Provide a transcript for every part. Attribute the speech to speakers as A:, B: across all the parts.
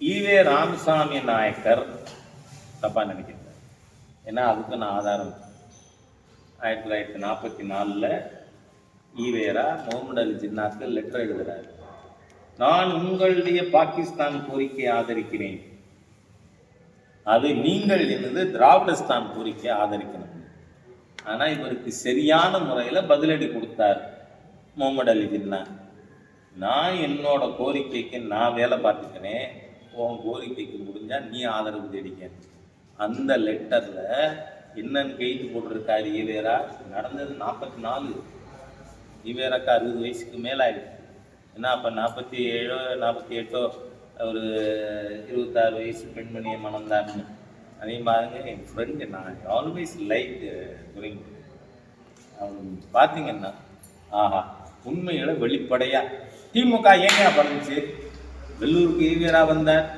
A: EV Ramasamy Nayakkar தப்பா நினைக்கிறேன் ஏன்னா அதுக்கு நான் ஆதாரம். ஆயிரத்தி தொள்ளாயிரத்தி நாற்பத்தி நாலில் ஈவேரா முகமது அலி ஜின்னாக்கு லெட்டர் எழுதுகிறார் நான் உங்களுடைய பாகிஸ்தான் கோரிக்கையை ஆதரிக்கிறேன். அது நீங்கள் என்னது திராவிடஸ்தான் கோரிக்கையை ஆதரிக்கணும். ஆனால் இவருக்கு சரியான முறையில் பதிலடி கொடுத்தார் முகமது அலி ஜின்னா. நான் என்னோட கோரிக்கைக்கு நான் வேலை பார்த்துக்கிறேன். உன் கோரிக்கைக்கு முடிஞ்சா நீ ஆதரவு தேடிக்க அந்த லெட்டர்ல என்னன்னு கைது போட்டிருக்காரு ஈவேரா? நடந்தது நாற்பத்தி நாலு. ஈவேராக்கு அறுபது வயசுக்கு மேலாயிடுச்சு. ஏன்னா அப்போ நாற்பத்தி ஏழோ நாற்பத்தி எட்டோ ஒரு இருபத்தாறு வயசு பெண்மணியை மணந்தாருன்னு. அதே பாருங்க என் ஃப்ரெண்டு நான் ஆல்வேஸ் லைக் குறைங்க பார்த்தீங்கன்னா ஆஹா உண்மையில வெளிப்படையா. திமுக ஏங்க பறந்துச்சு வெள்ளூருக்கு ஈவியராக வந்தார்.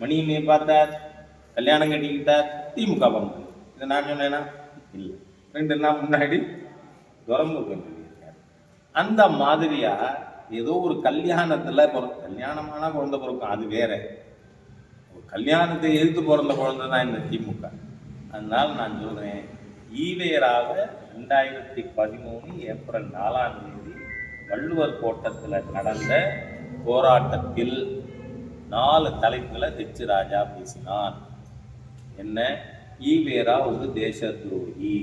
A: மணியமே பார்த்தார். கல்யாணம் கட்டிக்கிட்டார். திமுக பண்ணது இதை நான் சொன்னேன்னா இல்லை. ரெண்டு நாள் முன்னாடி துறமுருகன் சொல்லியிருக்கார் அந்த மாதிரியா ஏதோ ஒரு கல்யாணத்துல பிற- கல்யாணமான குழந்தை பிறக்கும் அது வேற. ஒரு கல்யாணத்தை எதிர்த்து பிறந்த குழந்தை தான் இந்த திமுக. அதனால நான் சொல்றேன் ஈவேராக ரெண்டாயிரத்தி பதிமூணு ஏப்ரல் நாலாம் தேதி வள்ளுவர் கோட்டத்தில் நடந்த போராட்டத்தில் நாலு தலைப்புகளை ஹெச் ராஜா பேசினார். என்ன? ஈவேரா ஒரு தேச துரோகி